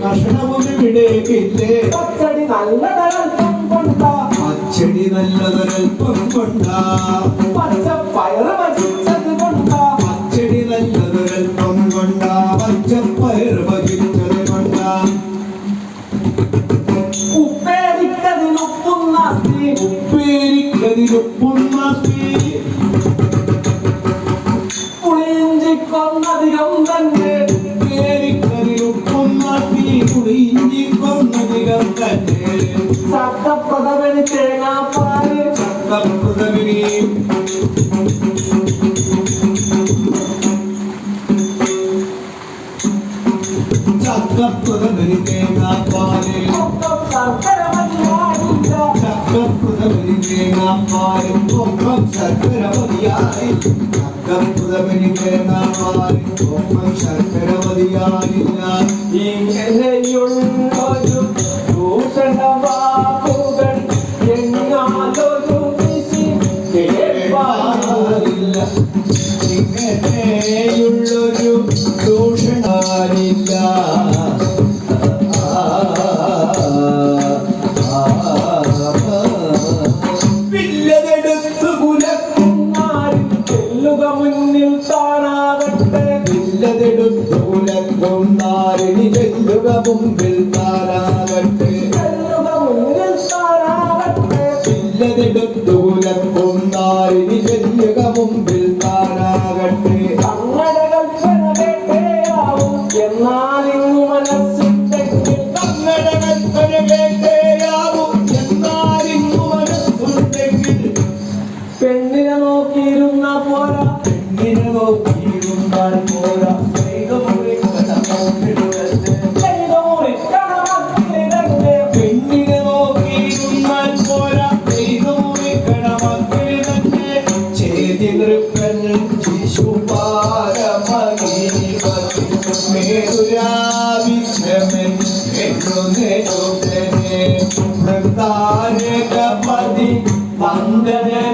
കഷണവും ഇവിടേക്കില്ലേ നല്ലതരം കൊണ്ടാ. അച്ചടി നല്ലതൊരൽപ്പം കൊണ്ടാ. പച്ചപ്പയറ് ഭജിച്ചത് കൊണ്ടാ. അച്ചടി നല്ലതൊരൽപ്പം കൊണ്ടാ. പച്ചപ്പയർ ഭജിച്ചത് കൊണ്ടാ. ഉപ്പേരിക്കതിലുപ്പും നാസ്തി ഉപ്പേരിക്കതിലുപ്പുന്ന പുളിയിഞ്ചി சத்த பதவனி தேனா பாரு. சத்த பதவினி சத்த பதவனி தேனா பாரு சக்கப்புதமணி தேனா பாரு. பொக்கம் சக்கரவதியாய் சக்கப்புதமணி தேனா பாரு. பொக்கம் சக்கரவதியாய் எங்களையுள்ளோயும் ഇങ്ങനെയുള്ളൊരു ദൂഷണാനില്ല വില്ലതെടുത്ത് കുലക്കും ആരും ചെല്ലുക മുന്നിൽ താനാകട്ടെ വില്ലതെടുത്ത് കുലക്കും നാരിനി ചെല്ലുക മുമ്പിൽ താരാകട്ടെ ചെല്ലുക മുന്നിൽ താനാകട്ടെ വില്ലതെടുത്ത് പെണ്ണിനെ നോക്കിയിരുന്ന പോരാ പെണ്ണിനെ നോക്കിയിരുന്നാൽ പോരാ. പെണ്ണിനെ നോക്കിയിരുന്നാൽ പോരാ കടമക്കളിൽ തന്നെ ചേതി നൃപ്പൻ ശിശുപാരമകീ പതി മേതുരാവിഘ്നമെൻ എന്നു നേ বাংলাদেশ